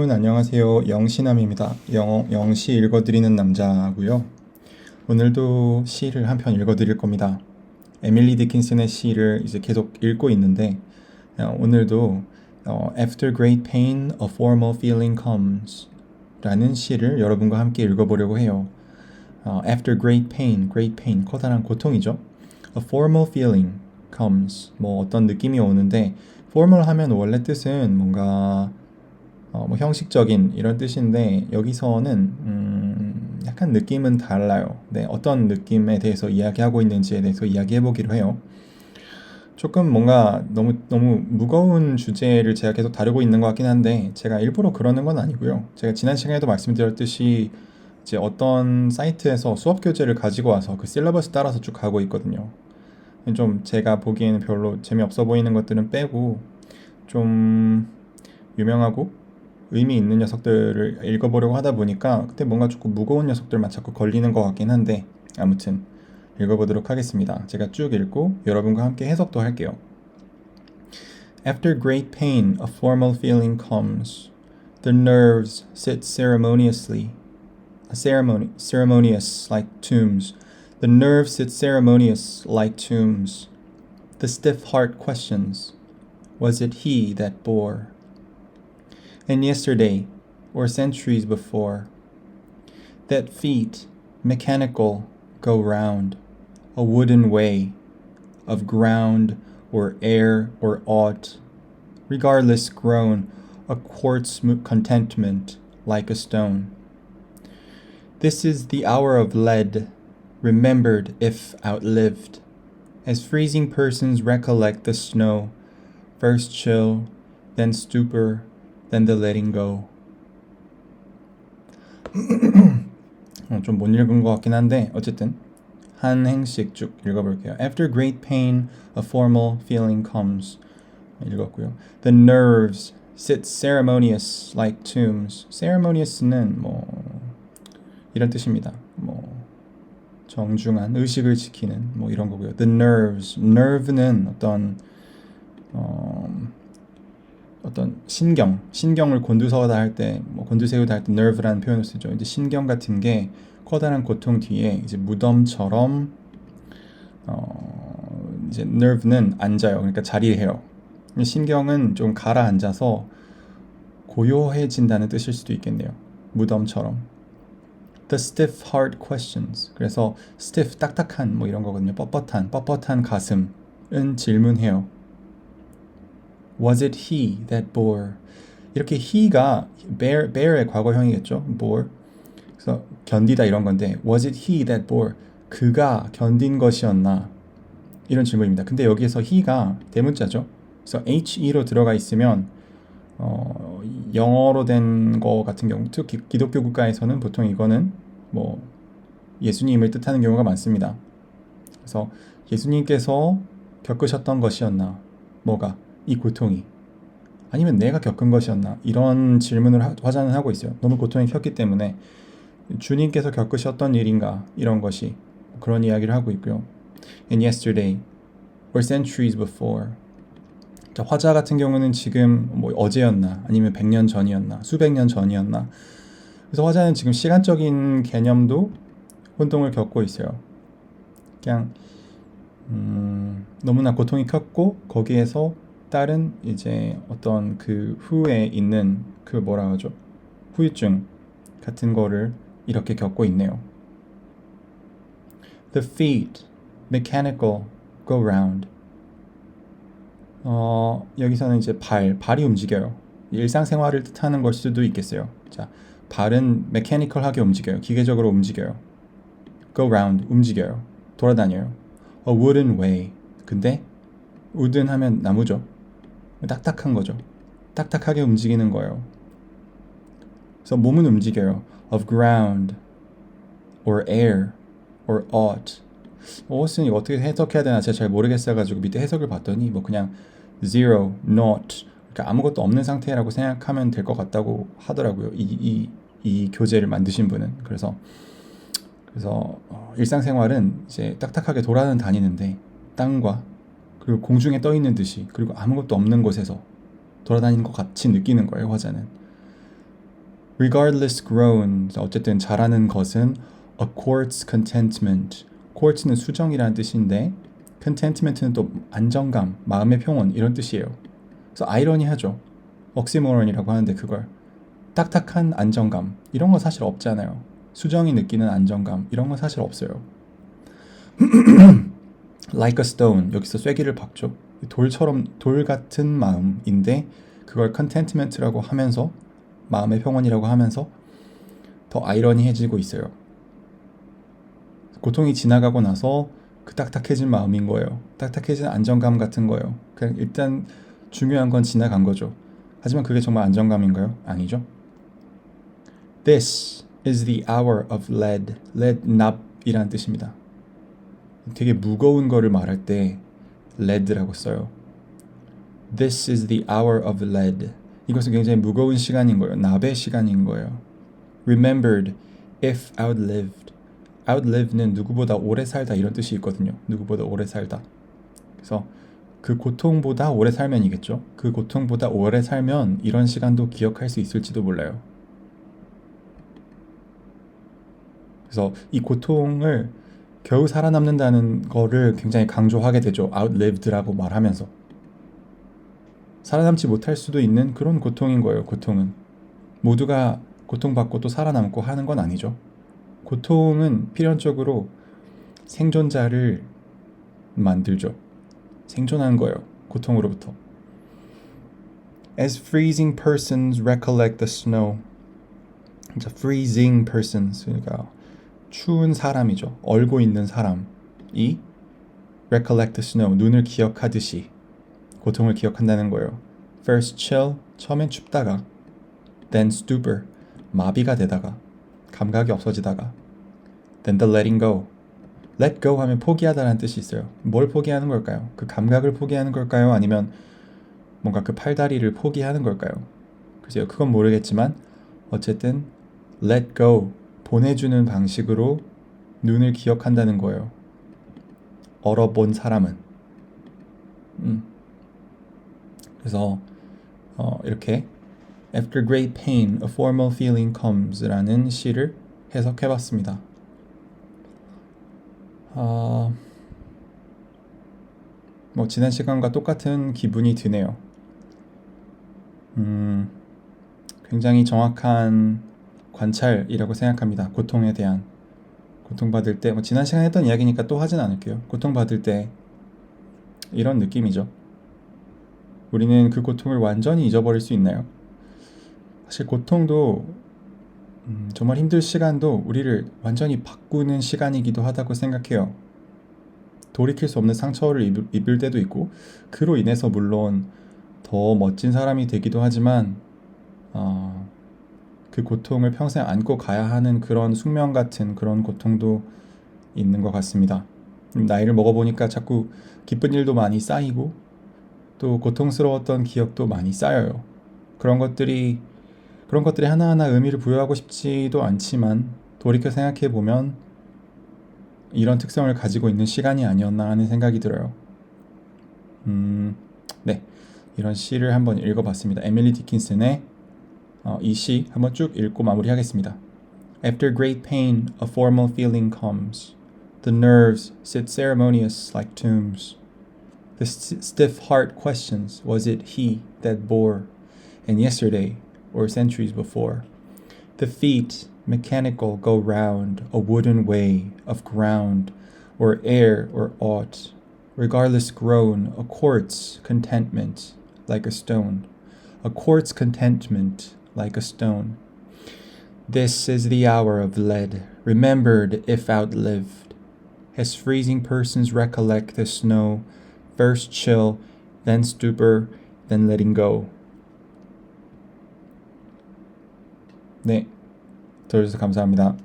여러분 안녕하세요. 영시남입니다. 영어 영시 읽어드리는 남자고요. 오늘도 시를 한 편 읽어드릴 겁니다. 에밀리 디킨슨의 시를 이제 계속 읽고 있는데 어, 오늘도 어, After great pain, a formal feeling comes 라는 시를 여러분과 함께 읽어보려고 해요. 어, After great pain, great pain, 커다란 고통이죠. A formal feeling comes 뭐 어떤 느낌이 오는데 formal 하면 원래 뜻은 뭔가 어, 뭐 형식적인 이런 뜻인데 여기서는 음, 약간 느낌은 달라요. 네, 어떤 느낌에 대해서 이야기하고 있는지에 대해서 이야기해 보기로 해요. 조금 뭔가 너무 너무 무거운 주제를 제가 계속 다루고 있는 것 같긴 한데 제가 일부러 그러는 건 아니고요. 제가 지난 시간에도 말씀드렸듯이 이제 어떤 사이트에서 수업 교재를 가지고 와서 그 실러버스 따라서 쭉 가고 있거든요. 좀 제가 보기에는 별로 재미없어 보이는 것들은 빼고 좀 유명하고 의미 있는 녀석들을 읽어보려고 하다 보니까 그때 뭔가 조금 무거운 녀석들만 자꾸 걸리는 것 같긴 한데 아무튼 읽어보도록 하겠습니다. 제가 쭉 읽고 여러분과 함께 해석도 할게요. After great pain, a formal feeling comes. The nerves sit ceremoniously, a ceremony, ceremonious like tombs. The nerves sit ceremonious like tombs. The stiff heart questions, was it he that bore? And yesterday, or centuries before. That feet, mechanical, go round, a wooden way, of ground or air or aught, regardless grown, a quartz contentment like a stone. This is the hour of lead, remembered if outlived, as freezing persons recollect the snow, first chill, then stupor, than the letting go. 어, 좀못 읽은 것 같긴 한데 어쨌든 한 행씩 쭉 읽어볼게요. After great pain, a formal feeling comes. 읽었고요. The nerves sit ceremonious like tombs. ceremonious는 뭐 이런 뜻입니다. 뭐 정중한 의식을 지키는 뭐 이런 거고요. The nerves, nerve는 어떤 어, 어떤 신경, 신경을 곤두서다 할 때, 뭐 곤두세우다 할 때 nerve라는 표현을 쓰죠. 이제 신경 같은 게 커다란 고통 뒤에 이제 무덤처럼 어 이제 nerve는 앉아요. 그러니까 자리해요. 신경은 좀 가라앉아서 고요해진다는 뜻일 수도 있겠네요. 무덤처럼. The stiff heart questions. 그래서 stiff 딱딱한 뭐 이런 거거든요. 뻣뻣한 뻣뻣한 가슴은 질문해요. Was it he that bore? 이렇게 he가 bear, bear의 과거형이겠죠. bore. 그래서 견디다 이런 건데 was it he that bore? 그가 견딘 것이었나? 이런 질문입니다. 근데 여기에서 he가 대문자죠. 그래서 he로 들어가 있으면 어, 영어로 된 거 같은 경우 특히 기독교 국가에서는 보통 이거는 뭐 예수님을 뜻하는 경우가 많습니다. 그래서 예수님께서 겪으셨던 것이었나? 뭐가? 이 고통이? 아니면 내가 겪은 것이었나? 이런 질문을 화자는 하고 있어요. 너무 고통이 컸기 때문에 주님께서 겪으셨던 일인가? 이런 것이 그런 이야기를 하고 있고요. And yesterday or centuries before. 자, 화자 같은 경우는 지금 뭐 어제였나? 아니면 100년 전이었나? 수백 년 전이었나? 그래서 화자는 지금 시간적인 개념도 혼동을 겪고 있어요. 그냥 음, 너무나 고통이 컸고 거기에서 다른 이제 어떤 그 후에 있는 그 뭐라 하죠? 후유증 같은 거를 이렇게 겪고 있네요. The feet, mechanical, go round. 어, 여기서는 이제 발, 발이 움직여요. 일상생활을 뜻하는 걸 수도 있겠어요. 자, 발은 메카니컬하게 움직여요. 기계적으로 움직여요. go round, 움직여요. 돌아다녀요. A wooden way. 근데 wooden 하면 나무죠. 딱딱한 거죠. 딱딱하게 움직이는 거예요. 그래서 몸은 움직여요. of ground or air or ought. ought 이거 어떻게 해석해야 되나 제가 잘 모르겠어 가지고 밑에 해석을 봤더니 뭐 그냥 zero, not 그러니까 아무것도 없는 상태라고 생각하면 될 것 같다고 하더라고요. 이, 이, 이 교재를 만드신 분은 그래서 그래서 어, 일상생활은 이제 딱딱하게 돌아다니는데 땅과 그리고 공중에 떠 있는 듯이 그리고 아무것도 없는 곳에서 돌아다니는 것 같이 느끼는 거예요 화자는 regardless grown 어쨌든 잘하는 것은 a quartz contentment quartz는 수정이라는 뜻인데 contentment는 또 안정감, 마음의 평온 이런 뜻이에요. 그래서 아이러니하죠. 옥시모론이라고 하는데 그걸 딱딱한 안정감 이런 건 사실 없잖아요. 수정이 느끼는 안정감 이런 건 사실 없어요. like a stone 여기서 쐐기를 박죠. 돌처럼 돌 같은 마음인데 그걸 contentment라고 하면서 마음의 평온이라고 하면서 더 아이러니해지고 있어요. 고통이 지나가고 나서 그 딱딱해진 마음인 거예요. 딱딱해진 안정감 같은 거예요. 그냥 일단 중요한 건 지나간 거죠. 하지만 그게 정말 안정감인가요? 아니죠. This is the hour of lead. lead 납이라는 뜻입니다. 되게 무거운 거를 말할 때 lead라고 써요. This is the hour of lead. 이것은 굉장히 무거운 시간인 거예요. 납의 시간인 거예요. Remembered if outlived. outlive는 누구보다 오래 살다 이런 뜻이 있거든요. 누구보다 오래 살다. 그래서 그 고통보다 오래 살면이겠죠. 그 고통보다 오래 살면 이런 시간도 기억할 수 있을지도 몰라요. 그래서 이 고통을 겨우 살아남는다는 거를 굉장히 강조하게 되죠. outlived라고 말하면서. 살아남지 못할 수도 있는 그런 고통인 거예요. 고통은. 모두가 고통받고 또 살아남고 하는 건 아니죠. 고통은 필연적으로 생존자를 만들죠. 생존한 거예요. 고통으로부터. As freezing persons recollect the snow. 자, freezing persons 그러니까 추운 사람이죠. 얼고 있는 사람이 recollect snow 눈을 기억하듯이 고통을 기억한다는 거예요. First chill 처음엔 춥다가 then stupor 마비가 되다가 감각이 없어지다가 then the letting go let go 하면 포기하다라는 뜻이 있어요. 뭘 포기하는 걸까요? 그 감각을 포기하는 걸까요? 아니면 뭔가 그 팔다리를 포기하는 걸까요? 글쎄요. 그건 모르겠지만 어쨌든 let go 보내주는 방식으로 눈을 기억한다는 거예요. 얼어본 사람은. 음. 그래서 어, 이렇게 After great pain, a formal feeling comes라는 시를 해석해봤습니다. 어, 뭐 지난 시간과 똑같은 기분이 드네요. 음, 굉장히 정확한 관찰이라고 생각합니다. 고통에 대한 고통받을 때, 뭐 지난 시간에 했던 이야기니까 또 하진 않을게요. 고통받을 때 이런 느낌이죠. 우리는 그 고통을 완전히 잊어버릴 수 있나요? 사실 고통도 음, 정말 힘들 시간도 우리를 완전히 바꾸는 시간이기도 하다고 생각해요. 돌이킬 수 없는 상처를 입을, 입을 때도 있고 그로 인해서 물론 더 멋진 사람이 되기도 하지만 어, 그 고통을 평생 안고 가야 하는 그런 숙명 같은 그런 고통도 있는 것 같습니다. 나이를 먹어보니까 자꾸 기쁜 일도 많이 쌓이고 또 고통스러웠던 기억도 많이 쌓여요. 그런 것들이 그런 것들이 하나하나 의미를 부여하고 싶지도 않지만 돌이켜 생각해 보면 이런 특성을 가지고 있는 시간이 아니었나 하는 생각이 들어요. 음, 네. 이런 시를 한번 읽어봤습니다. 에밀리 디킨슨의 어, 이시 한번 쭉 읽고 마무리하겠습니다. After great pain, a formal feeling comes. The nerves sit ceremonious like tombs. The st- stiff heart questions, was it he that bore? And yesterday, or centuries before. The feet, mechanical, go round a wooden way of ground, or air or aught, regardless grown, a quartz contentment like a stone, a quartz contentment like a stone. This is the hour of lead, remembered if outlived. As freezing persons recollect the snow, first chill, then stupor, then letting go. 네. 들어주셔서 감사합니다.